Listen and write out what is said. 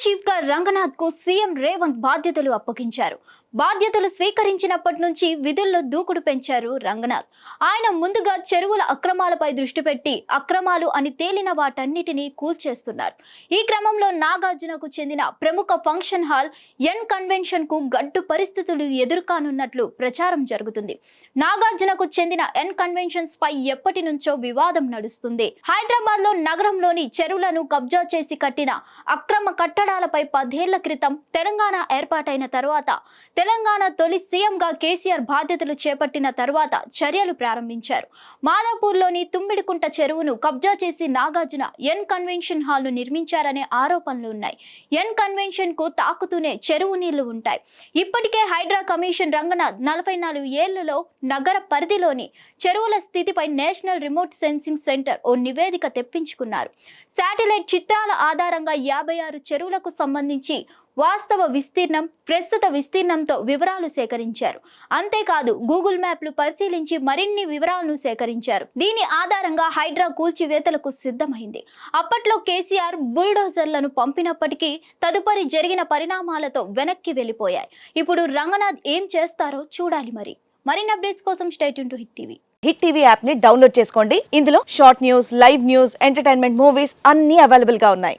చీఫ్గా రంగనాథ్కు సీఎం రేవంత్ బాధ్యతలు అప్పగించారు. బాధ్యతలు స్వీకరించినప్పటి నుంచి విధుల్లో దూకుడు పెంచారు రంగనాథ్. ఆయన ముందుగా చెరువుల అక్రమాలపై దృష్టి పెట్టి అక్రమాలు అని తేలిన వాటన్నిటినీ కూల్చేస్తున్నారు. ఈ క్రమంలో నాగార్జునకు చెందిన ప్రముఖ ఫంక్షన్ హాల్ ఎన్ కన్వెన్షన్కు గడ్డు పరిస్థితులు ఎదుర్కానున్నట్లు ప్రచారం జరుగుతుంది. నాగార్జునకు చెందిన ఎన్ కన్వెన్షన్స్ పై ఎప్పటి నుంచో వివాదం నడుస్తుంది. హైదరాబాద్లో నగరంలోని చెరువులను కబ్జా చేసి కట్టిన అక్రమ కట్టడాలపై పదేళ్ళ క్రితం తెలంగాణ ఏర్పాటైన తర్వాత తెలంగాణ తొలి సీఎంగా కేసీఆర్ బాధ్యతలు చేపట్టిన తర్వాత చర్యలు ప్రారంభించారు. మాదాపూర్లోని తుమ్మిడికుంట చెరువును కబ్జా చేసి నాగార్జున ఎన్ కన్వెన్షన్ హాల్ను నిర్మించారనే ఆరోపణలు ఉన్నాయి. ఎన్ కన్వెన్షన్కు తాకుతూనే చెరువు నీళ్ళు ఉంటాయి. ఇప్పటికే హైడ్రా కమిషన్ రంగనాథ్ నలభై నాలుగు ఏళ్ళలో నగర పరిధిలోని చెరువుల స్థితిపై నేషనల్ రిమోట్ సెన్సింగ్ సెంటర్ ఓ నివేదిక తెప్పించుకున్నారు. శాటిలైట్ చిత్రాల ఆధారంగా యాభై ఆరు చెరువులకు సంబంధించి వాస్తవ విస్తీర్ణం ప్రస్తుత విస్తీర్ణంతో వివరాలు సేకరించారు. అంతేకాదు గూగుల్ మ్యాప్లు పరిశీలించి మరిన్ని వివరాలను సేకరించారు. దీని ఆధారంగా హైడ్రా కూల్చివేతలకు సిద్ధమైంది. అప్పట్లో కేసీఆర్ బుల్డోజర్లను పంపినప్పటికీ తదుపరి జరిగిన పరిణామాలతో వెనక్కి వెళ్ళిపోయాయి. ఇప్పుడు రంగనాథ్ ఏం చేస్తారో చూడాలి మరి. మరిన్ని అప్డేట్స్ కోసం stay tuned to Hit TV. Hit TV యాప్ని డౌన్లోడ్ చేసుకోండి. ఇందులో short news live news entertainment movies అన్ని అవైలబుల్గా ఉన్నాయి.